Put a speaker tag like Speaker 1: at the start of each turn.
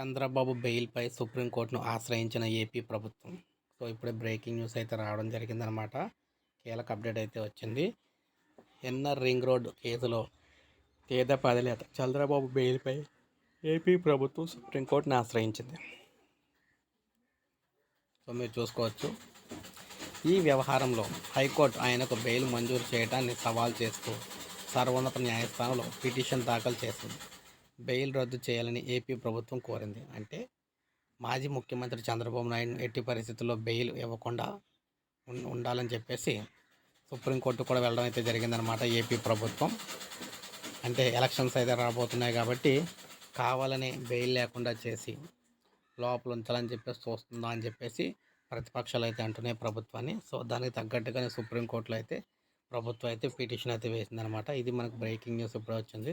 Speaker 1: చంద్రబాబు బెయిల్పై సుప్రీంకోర్టును ఆశ్రయించిన ఏపీ ప్రభుత్వం. సో ఇప్పుడే బ్రేకింగ్ న్యూస్ అయితే రావడం జరిగిందనమాట. కీలక అప్డేట్ అయితే వచ్చింది. ఎన్ఆర్ రింగ్ రోడ్ కేసులో తేద పదలేత చంద్రబాబు బెయిల్పై ఏపీ ప్రభుత్వం సుప్రీంకోర్టును ఆశ్రయించింది. సో మీరు చూసుకోవచ్చు. ఈ వ్యవహారంలో హైకోర్టు ఆయనకు బెయిల్ మంజూరు చేయడాన్ని సవాల్ చేస్తూ సర్వోన్నత న్యాయస్థానంలో పిటిషన్ దాఖలు చేసింది. బెయిల్ రద్దు చేయాలని ఏపీ ప్రభుత్వం కోరింది. అంటే మాజీ ముఖ్యమంత్రి చంద్రబాబు నాయుడు ఎట్టి పరిస్థితుల్లో బెయిల్ ఇవ్వకుండా ఉండాలని చెప్పేసి సుప్రీంకోర్టు కూడా వెళ్ళడం అయితే జరిగిందనమాట ఏపీ ప్రభుత్వం. అంటే ఎలక్షన్స్ అయితే రాబోతున్నాయి కాబట్టి కావాలని బెయిల్ లేకుండా చేసి లోపల ఉంచాలని చెప్పేసి చూస్తుందా అని చెప్పేసి ప్రతిపక్షాలు అయితే అంటున్నాయి ప్రభుత్వాన్ని. సో దానికి తగ్గట్టుగానే సుప్రీంకోర్టులో అయితే ప్రభుత్వం అయితే పిటిషన్ అయితే వేసిందనమాట ఇది మనకు బ్రేకింగ్ న్యూస్ ఇప్పుడే వచ్చింది.